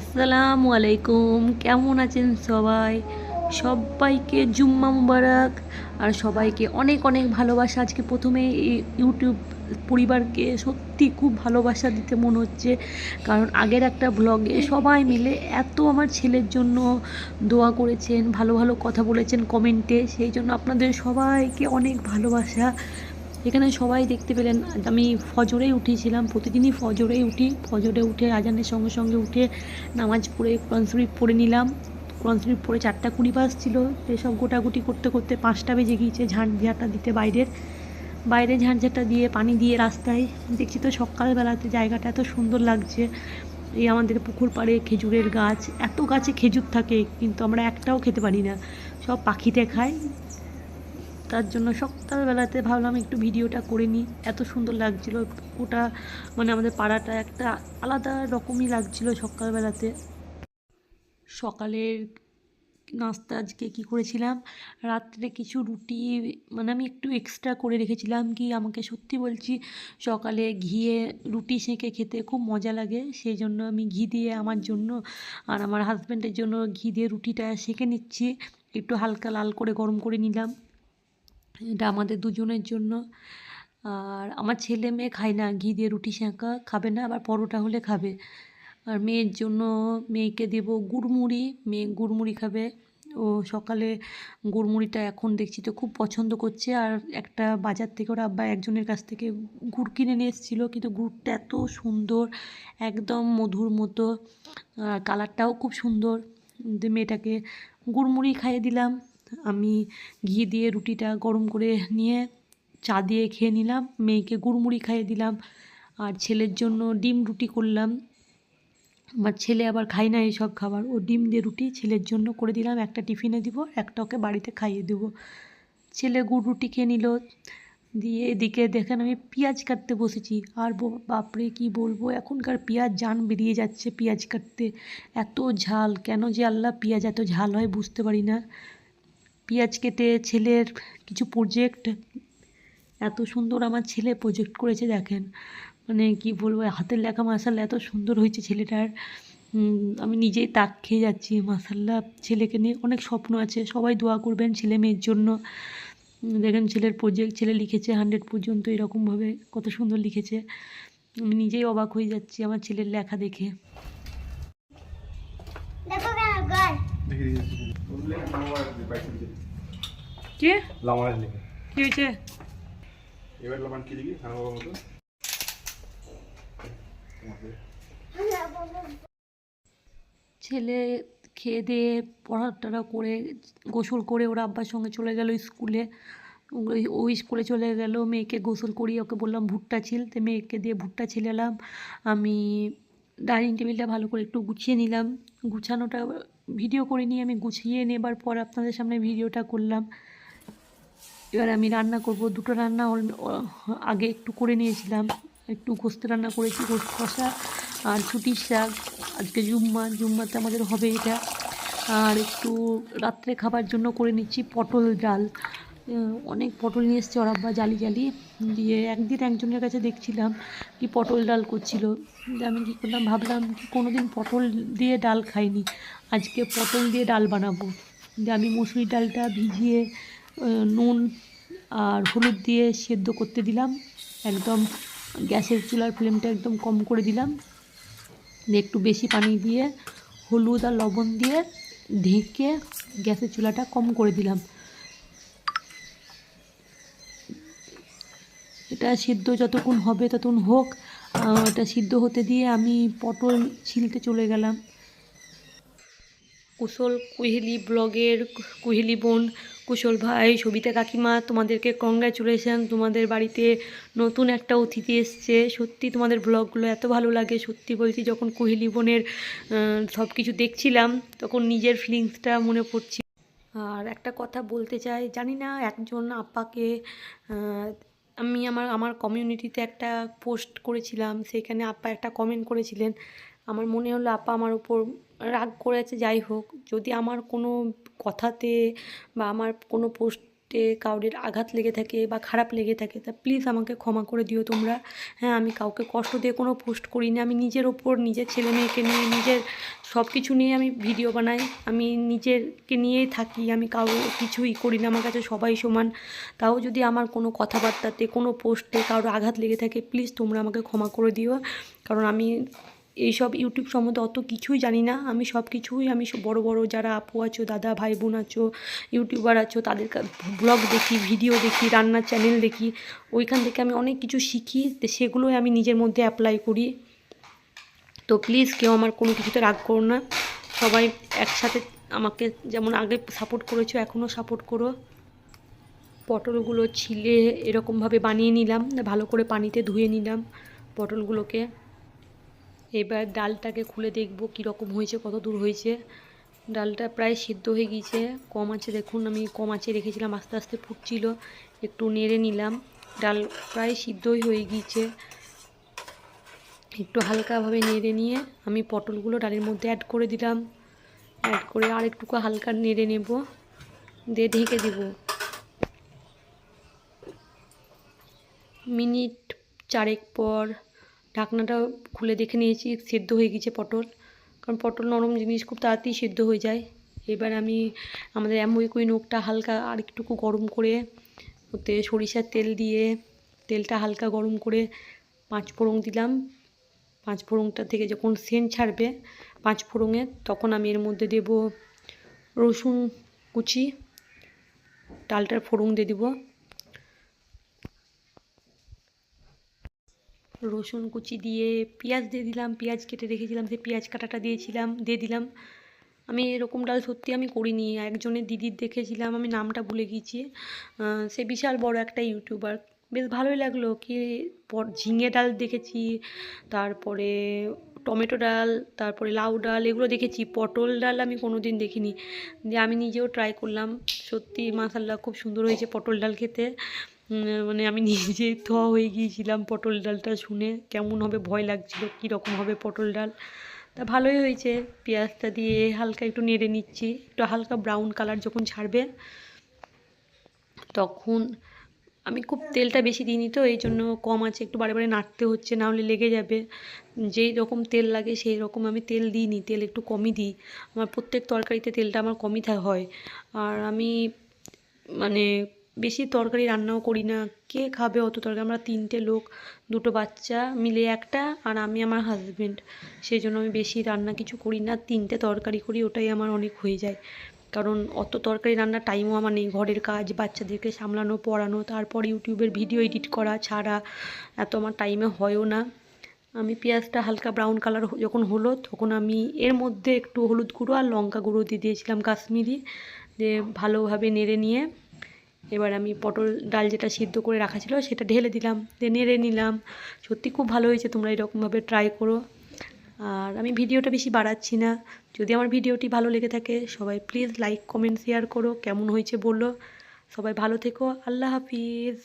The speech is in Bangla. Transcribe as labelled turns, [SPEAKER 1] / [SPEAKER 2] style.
[SPEAKER 1] আসসালামু আলাইকুম, কেমন আছেন সবাই? সবাইকে জুম্মা মুবারক, আর সবাইকে অনেক অনেক ভালোবাসা। আজকে প্রথমে ইউটিউব পরিবারকে সত্যি খুব ভালোবাসা দিতে মনে হচ্ছে, কারণ আগের একটা ব্লগে সবাই মিলে এত আমার ছেলের জন্য দোয়া করেছেন, ভালো ভালো কথা বলেছেন কমেন্টে। সেই জন্য আপনাদের সবাইকে অনেক ভালোবাসা। এখানে সবাই দেখতে পেলেন, আমি ফজরেই উঠেছিলাম, প্রতিদিনই ফজরেই উঠি। ফজরে উঠে আজানের সঙ্গে সঙ্গে উঠে নামাজ পড়ে, কোরআন শরীফ পড়ে নিলাম। কোরআন শরীফ পড়ে চারটা কুড়ি বাস ছিল এসব গোটাগুটি করতে করতে পাঁচটা বেজে গিয়েছে ঝাঁট ঝাঁটা দিতে বাইরের। বাইরে ঝাঁটঝাঁটা দিয়ে, পানি দিয়ে রাস্তায়। দেখছি তো সকালবেলাতে জায়গাটা এত সুন্দর লাগছে। এই আমাদের পুকুর পাড়ে খেজুরের গাছ, এত গাছে খেজুর থাকে, কিন্তু আমরা একটাও খেতে পারি না। সব পাখিতে খায়। তার জন্য সকালবেলাতে ভাবলাম একটু ভিডিওটা করে নিই। এত সুন্দর লাগছিল। ওটা মানে আমাদের পাড়াটা একটা আলাদা রকমই লাগছিল সকালবেলাতে। সকালের নাস্তা আজকে কী করেছিলাম? রাত্রে কিছু রুটি মানে আমি একটু এক্সট্রা করে রেখেছিলাম কি আমাকে সত্যি বলছি, সকালে ঘিয়ে রুটি সেঁকে খেতে খুব মজা লাগে। সেই জন্য আমি ঘি দিয়ে আমার জন্য আর আমার হাজব্যান্ডের জন্য ঘি দিয়ে রুটিটা সেঁকে নিচ্ছি। একটু হালকা লাল করে গরম করে নিলাম। এটা আমাদের দুজনের জন্য। আর আমার ছেলে মেয়ে খায় না, ঘি দিয়ে রুটি সেঁকা, খাবে না, আবার পরোটা হলে খাবে। আর মেয়ের জন্য মেয়েকে দেব গুড়মুড়ি, মেয়ে গুড়মুড়ি খাবে। ও সকালে গুড়মুড়িটা এখন দেখছি তো খুব পছন্দ করছে। আর একটা বাজার থেকে ওরা আব্বা একজনের কাছ থেকে গুড় কিনে নিয়ে এসেছিল, কিন্তু গুড়টা এত সুন্দর, একদম মধুর মতো। আর কালারটাও খুব সুন্দর। মেয়েটাকে গুড়মুড়ি খাইয়ে দিলাম। আমি ঘি দিয়ে রুটিটা গরম করে নিয়ে চা দিয়ে খেয়ে নিলাম, মেয়েকে গুড়মুড়ি খাইয়ে দিলাম, আর ছেলের জন্য ডিম রুটি করলাম। আমার ছেলে আবার খায় না এইসব খাবার, ও ডিম দিয়ে রুটি ছেলের জন্য করে দিলাম, একটা টিফিনে দিব, একটা ওকে বাড়িতে খাইয়ে দেবো। ছেলে গুড় রুটি খেয়ে নিল, দিয়ে এদিকে দেখেন আমি পেঁয়াজ কাটতে বসেছি, আর বাপরে কি বলব, এখনকার পেঁয়াজ জান বেরিয়ে যাচ্ছে পেঁয়াজ কাটতে, এত ঝাল, কেন যে আল্লাহ পেঁয়াজ এত ঝাল হয় বুঝতে পারি না। পেঁয়াজ কেটে ছেলের কিছু প্রজেক্ট এত সুন্দর আমার ছেলে প্রজেক্ট করেছে দেখেন। মানে কি বলব, হাতের লেখা মাসাল্লাহ এত সুন্দর হয়েছে ছেলেটার। আমি নিজেই তাক খেয়ে যাচ্ছি মাসাল্লাহ ছেলেকে নিয়ে অনেক স্বপ্ন আছে, সবাই দোয়া করবেন ছেলে মেয়ের জন্য। দেখেন ছেলের প্রজেক্ট ছেলে লিখেছে হান্ড্রেড পর্যন্ত এরকমভাবে কত সুন্দর লিখেছে। আমি নিজেই অবাক হয়ে যাচ্ছি আমার ছেলের লেখা দেখে কে?
[SPEAKER 2] লামাজ লিখে
[SPEAKER 1] কি হয়েছে?
[SPEAKER 2] এবার লামান কি লিখি খানা বাবার মতো।
[SPEAKER 1] ছেলে খেয়ে দিয়ে পড়া টড়া করে গোসল করে ওরা আব্বার সঙ্গে চলে গেল স্কুলে। ওই ওই স্কুলে চলে গেল মেয়েকে গোসল করিয়ে ওকে বললাম ভুট্টা ছিলতে মেয়েকে দিয়ে ভুট্টা ছিলালাম আমি ডাইনিং টেবিলটা ভালো করে একটু গুছিয়ে নিলাম। গুছানোটা ভিডিও করে নিয়ে আমি গুছিয়ে নেবার পর আপনাদের সামনে ভিডিওটা করলাম। এবার আমি রান্না করব। দুটো রান্না আগে একটু করে নিয়েছিলাম। একটু গোস্ত রান্না করেছি গোস্ত কষা আর ছুটির শাক। আজকে জুম্মা, জুম্মাতে আমাদের হবে এটা। আর একটু রাত্রে খাবার জন্য করে নিচ্ছি পটল ডাল। অনেক পটল নিয়ে এসছে আব্বা জালি জালি। দিয়ে একদিন একজনের কাছে দেখছিলাম কি পটল ডাল করছিল। আমি কী করলাম, ভাবলাম কি কোনো দিন পটল দিয়ে ডাল খাইনি, আজকে পটল দিয়ে ডাল বানাবো। দিয়ে আমি মুসুরির ডালটা ভিজিয়ে নুন আর হলুদ দিয়ে সেদ্ধ করতে দিলাম। একদম গ্যাসের চুলার ফ্লেমটা একদম কম করে দিলাম। একটু বেশি পানি দিয়ে হলুদ আর লবণ দিয়ে ঢেকে গ্যাসের চুলাটা কম করে দিলাম। এটা সিদ্ধ যতক্ষণ হবে ততক্ষণ হোক এটা সিদ্ধ হতে দিয়ে আমি পটল ছিলতে চলে গেলাম। কুশল কুহেলি ব্লগের কুহেলি বোন, কুশল ভাই, সবিতা কাকিমা, তোমাদেরকে কংগ্রাচুলেশন তোমাদের বাড়িতে নতুন একটা অতিথি এসছে। সত্যি তোমাদের ব্লগগুলো এত ভালো লাগে, সত্যি বলছি, যখন কুহেলি বোনের সব কিছু দেখছিলাম, তখন নিজের ফিলিংসটা মনে পড়ছে। আর একটা কথা বলতে চাই, জানি না একজন আপাকে আমি আমার আমার কমিউনিটিতে একটা পোস্ট করেছিলাম, সেখানে আপা একটা কমেন্ট করেছিলেন। আমার মনে হলো আপা আমার উপর রাগ করেছে, যাই হোক। যদি আমার কোনো কথাতে বা আমার কোনো পোস্ট পোস্টে কাউরের আঘাত লেগে থাকে বা খারাপ লেগে থাকে, তা প্লিজ আমাকে ক্ষমা করে দিও তোমরা। হ্যাঁ আমি কাউকে কষ্ট দিয়ে কোনো পোস্ট করি না আমি নিজের ওপর, নিজের ছেলে মেয়েকে নিয়ে, নিজের সব কিছু নিয়ে আমি ভিডিও বানাই। আমি নিজেরকে নিয়েই থাকি। আমি কারও কিছুই করি না। আমার কাছে সবাই সমান। তাও যদি আমার কোনো কথাবার্তাতে, কোনো পোস্টে কারও আঘাত লেগে থাকে প্লিজ তোমরা আমাকে ক্ষমা করে দিও। কারণ আমি এইসব ইউটিউব সম্বন্ধে অত কিছুই জানি না। আমি সব কিছুই, আমি বড় বড় যারা আপু আছো, দাদা ভাই বোন আছো, ইউটিউবার আছো, তাদের ব্লগ দেখি, ভিডিও দেখি, রান্নার চ্যানেল দেখি, ওইখান থেকে আমি অনেক কিছু শিখি সেগুলোই আমি নিজের মধ্যে অ্যাপ্লাই করি। তো প্লিজ কেউ আমার কোনো কিছুতে রাগ করো না। সবাই একসাথে আমাকে যেমন আগে সাপোর্ট করেছ এখনও সাপোর্ট করো। পটলগুলো ছিলে, এরকমভাবে বানিয়ে নিলাম, ভালো করে পানিতে ধুয়ে নিলাম পটলগুলোকে। এবার ডালটাকে খুলে দেখব কীরকম হয়েছে, কত দূর হয়েছে। ডালটা প্রায় সিদ্ধ হয়ে গিয়েছে, কম আছে দেখুন, আমি কম আছে রেখেছিলাম, আস্তে আস্তে ফুটছিল, একটু নেড়ে নিলাম। ডাল প্রায় সিদ্ধই হয়ে গিয়েছে। একটু হালকাভাবে নেড়ে নিয়ে আমি পটলগুলো ডালের মধ্যে অ্যাড করে দিলাম। অ্যাড করে আর একটুকু হালকা নেড়ে নেব, দিয়ে ঢেকে দেব। মিনিট চারেক পর ঢাকনাটা খুলে দেখে নিয়েছি, সেদ্ধ হয়ে গেছে পটল। কারণ পটল নরম জিনিস, খুব তাড়াতাড়ি সেদ্ধ হয়ে যায়। এবার আমি আমাদের অ্যাম্বুই নোকটা হালকা আর একটুকু গরম করে, ওতে সরিষার তেল দিয়ে, তেলটা হালকা গরম করে পাঁচ ফোড়ন দিলাম। পাঁচ ফোড়নটা থেকে যখন সেন্ট ছাড়বে পাঁচ ফোড়নের তখন আমি এর মধ্যে দেব রসুন কুচি। ডালটার ফোড়ন দিয়ে দিব। রসুন কুচি দিয়ে পেঁয়াজ দিয়ে দিলাম, পেঁয়াজ কেটে রেখেছিলাম সেই পেঁয়াজ কাটাটা দিয়েছিলাম, দিয়ে দিলাম। আমি এরকম ডাল সত্যি আমি করিনি, একজনের দিদির দেখেছিলাম, আমি নামটা ভুলে গিয়েছি। সে বিশাল বড় একটা ইউটিউবার। বেশ ভালোই লাগল কি ঝিঙে ডাল দেখেছি, তারপরে টমেটো ডাল, তারপরে লাউ ডাল, এগুলো দেখেছি। পটল ডাল আমি কোনো দিন দেখিনি। দিয়ে আমি নিজেও ট্রাই করলাম। সত্যি মাসাল্লাহ খুব সুন্দর হয়েছে পটল ডাল খেতে। মানে আমি নিজে থ হয়ে গিয়েছিলাম পটল ডালটা শুনে। কেমন হবে ভয় লাগছিল, কীরকম হবে পটল ডাল? তা ভালোই হয়েছে, পেঁয়াজটা দিয়ে হালকা একটু নেড়ে নিচ্ছি। একটু হালকা ব্রাউন কালার যখন ছাড়বে, তখন আমি খুব তেলটা বেশি দিইনি তো, এই জন্য কম আছে, একটু বারে বারে নাড়তে হচ্ছে, না হলে লেগে যাবে। যেই রকম তেল লাগে সেই রকম আমি তেল দিইনি, তেল একটু কমই দিই। আমার প্রত্যেক তরকারিতে তেলটা আমার কমই হয়। আর আমি মানে বেশি তরকারি রান্নাও করি না। কে খাবে অত তরকারি? আমরা তিনটে লোক, দুটো বাচ্চা মিলে একটা আর আমি আমার হাজবেন্ড সেই জন্য আমি বেশি রান্না কিছু করি না, তিনটে তরকারি করি, ওটাই আমার অনেক হয়ে যায়। কারণ অত তরকারি রান্নার টাইমও আমার নেই। ঘরের কাজ, বাচ্চাদেরকে সামলানো, পড়ানো, তারপর ইউটিউবের ভিডিও এডিট করা, ছাড়া এত আমার টাইমে হয়ও না। আমি পেঁয়াজটা হালকা ব্রাউন কালার যখন হলো, তখন আমি এর মধ্যে একটু হলুদ গুঁড়ো আর লঙ্কা গুঁড়ো দিয়ে দিয়েছিলাম কাশ্মীরি। দিয়ে ভালোভাবে নেড়ে নিয়ে এবার আমি পটল ডাল যেটা সিদ্ধ করে রাখা ছিল সেটা ঢেলে দিলাম, দিয়ে নেড়ে নিলাম। সত্যি খুব ভালো হয়েছে, তোমরা এরকমভাবে ট্রাই করো। আর আমি ভিডিওটা বেশি বাড়াচ্ছি না। যদি আমার ভিডিওটি ভালো লেগে থাকে, সবাই প্লিজ লাইক কমেন্ট শেয়ার করো, কেমন হয়েছে বলো। সবাই ভালো থেকো, আল্লাহ হাফিজ।